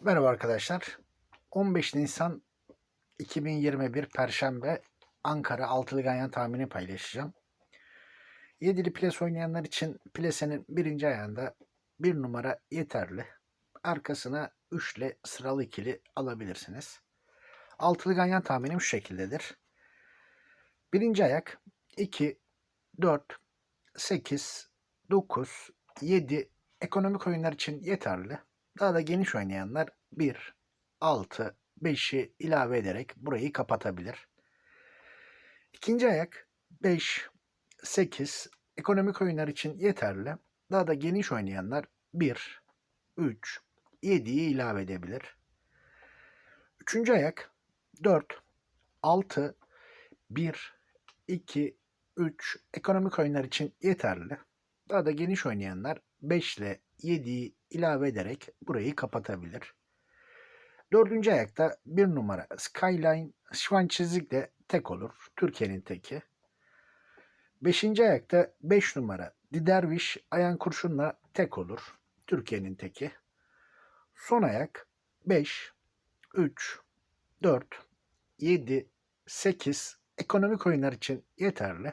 Merhaba arkadaşlar. 15 Nisan 2021 Perşembe Ankara altılı ganyan tahmini paylaşacağım. Yedili ples oynayanlar için plesenin birinci ayağında bir numara yeterli. Arkasına üçle sıralı ikili alabilirsiniz. Altılı ganyan tahminim şu şekildedir. Birinci ayak 2, 4, 8, 9, 7 ekonomik oyunlar için yeterli. Daha da geniş oynayanlar 1, 6, 5'i ilave ederek burayı kapatabilir. İkinci ayak 5, 8 ekonomik oyunlar için yeterli. Daha da geniş oynayanlar 1, 3, 7'yi ilave edebilir. Üçüncü ayak 4, 6, 1, 2, 3 ekonomik oyunlar için yeterli. Daha da geniş oynayanlar 5 ile 7'yi ilave ederek burayı kapatabilir. Dördüncü ayakta bir numara Skyline şvan çizikle tek olur. Türkiye'nin teki. Beşinci ayakta 5 numara Diderviş Ayan Kurşun'la tek olur. Türkiye'nin teki. Son ayak 5, 3, 4, 7, 8 ekonomik oyunlar için yeterli.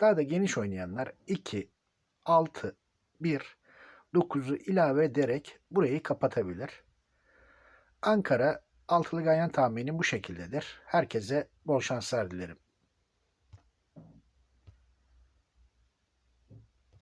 Daha da geniş oynayanlar 2, 6, 1, 9'u ilave ederek burayı kapatabilir. Ankara altılı ganyan tahmini bu şekildedir. Herkese bol şanslar dilerim.